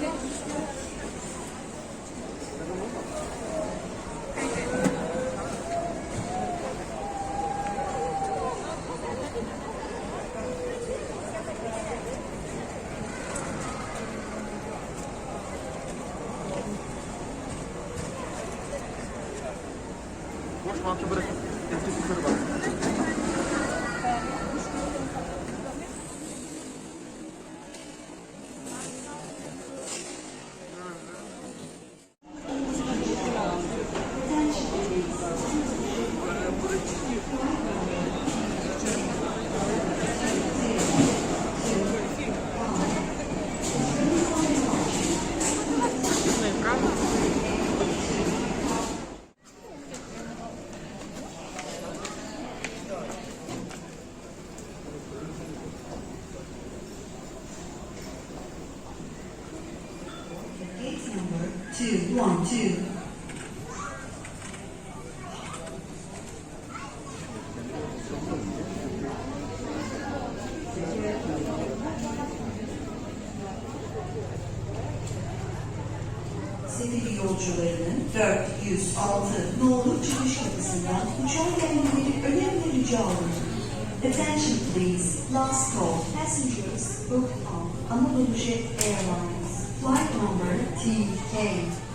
bizi two one two. Seferi yolcularının 406 nolu çıkış kapısından uçağa gelmeleri önemli rica olunur. Attention please. Last call. Passengers booked on Anadolu Jet Airlines. Flight number TK7.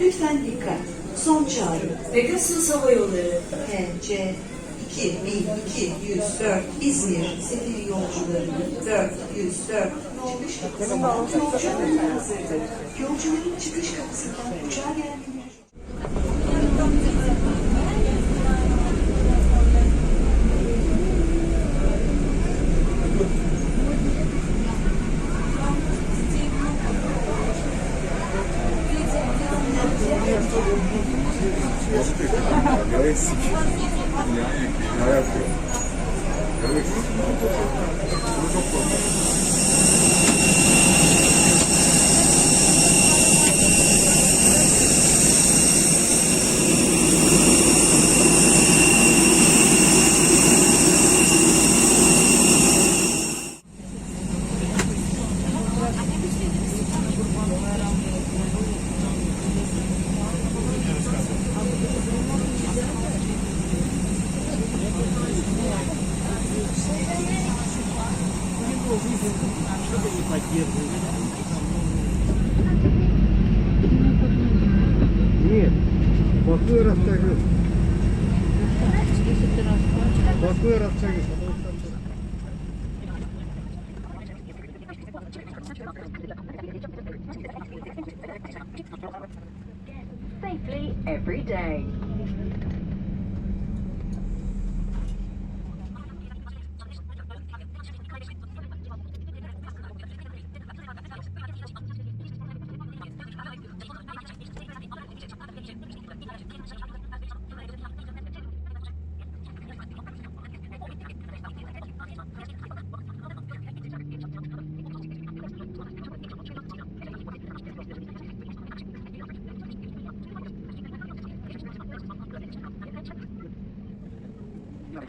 Lütfen dikkat. Son çağrı. Pegasus Hava Yolları PC 2204 İzmir seferi yolcularının 404 çıkış kapısından yolcuların çıkış kapısından uçağa gelmeleri Ya eksik. Ya yapıyor. 여기 무조건 Нет, плохой расставил. Плохой расставил. Safely every day.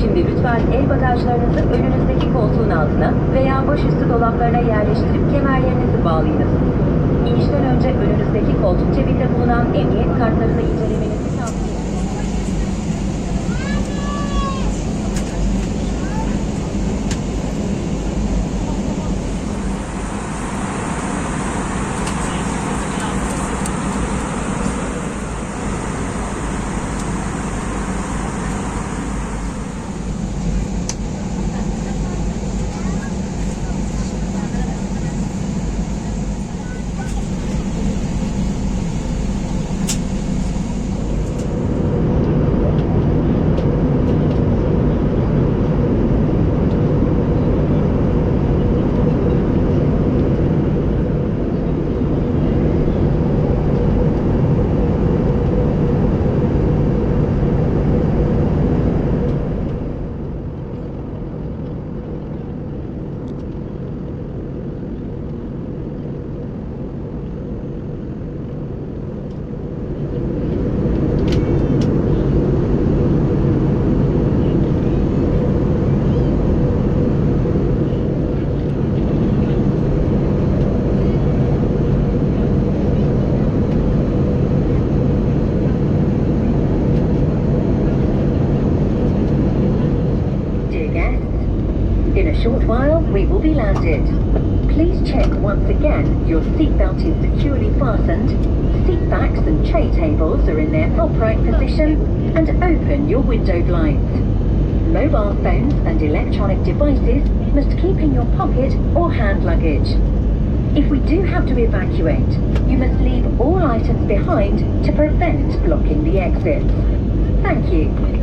Şimdi lütfen el bagajlarınızı önünüzdeki koltuğun altına veya başüstü dolaplarına yerleştirip kemerlerinizi bağlayınız. İnişten önce önünüzdeki koltuk cebinde bulunan emniyet kartlarını incelemenizi your window blinds. Mobile phones and electronic devices must keep in your pocket or hand luggage. If we do have to evacuate, you must leave all items behind to prevent blocking the exits. Thank you.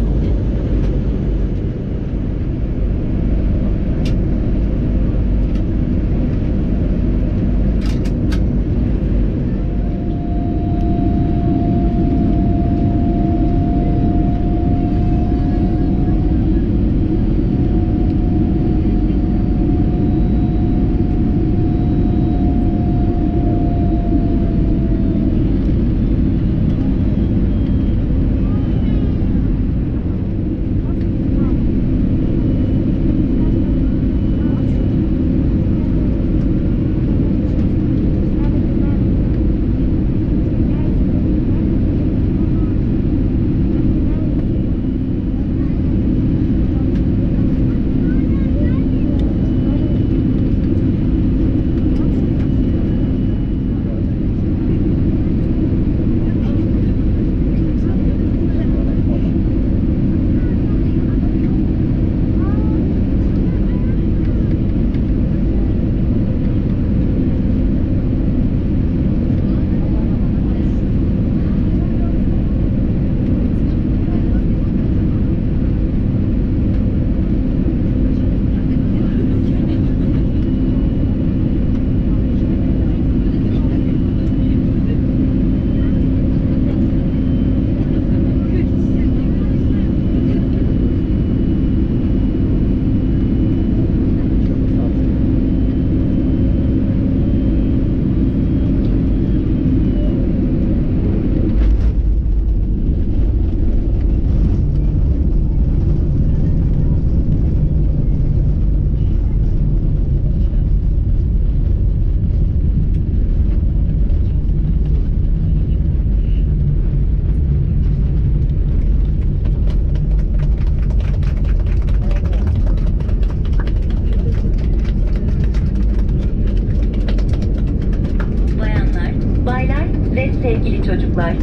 Çocuklar.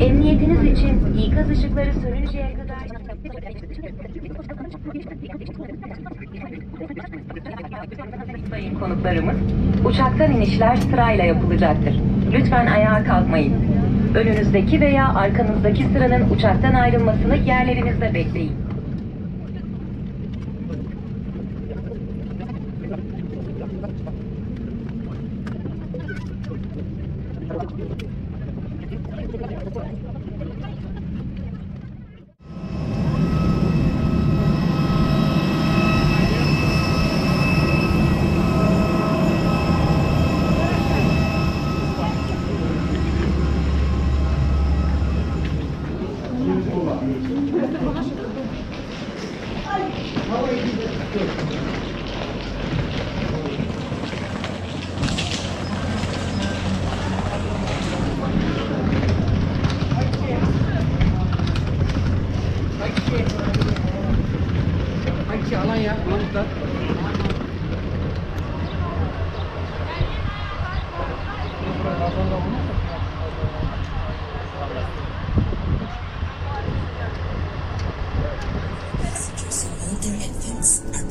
Emniyetiniz için ikaz ışıkları sönünceye kadar... Sayın konuklarımız, uçaktan inişler sırayla yapılacaktır. Lütfen ayağa kalkmayın. Önünüzdeki veya arkanızdaki sıranın uçaktan ayrılmasını yerlerinizde bekleyin. things.